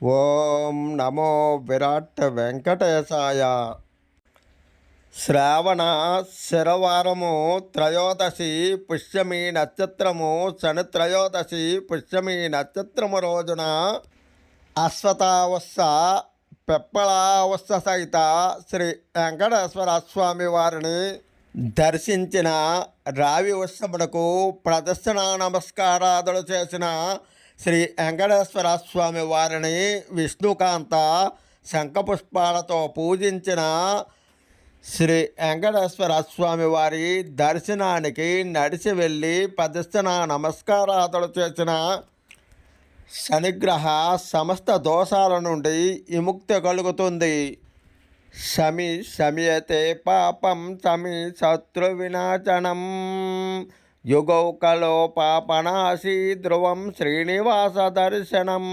ఓం నమో విరాట్ వెంకటేశాయ. శ్రావణ శరవారము త్రయోదశి పుష్యమి నక్షత్రము శని త్రయోదశి పుష్యమి నక్షత్రము రోజున అశ్వతావస్థ పెప్పళావస్థ సహిత శ్రీ వెంకటేశ్వర స్వామి వారిని దర్శించిన రావి ఉత్సమునకు ప్రదర్శన నమస్కారాదులు చేసిన శ్రీ వెంకటేశ్వర స్వామి వారిని విష్ణుకాంత శంఖపుష్పాలతో పూజించిన శ్రీ వెంకటేశ్వర స్వామి వారి దర్శనానికి నడిచి వెళ్ళి ప్రదర్శన నమస్కారాదులు చేసిన శనిగ్రహ సమస్త దోషాల నుండి విముక్తి కలుగుతుంది. శమి శమియతే పాపం శమి శత్రు వినాశనం యుగౌకలో పాపనాశి ధ్రువం శ్రీనివాస దర్శనం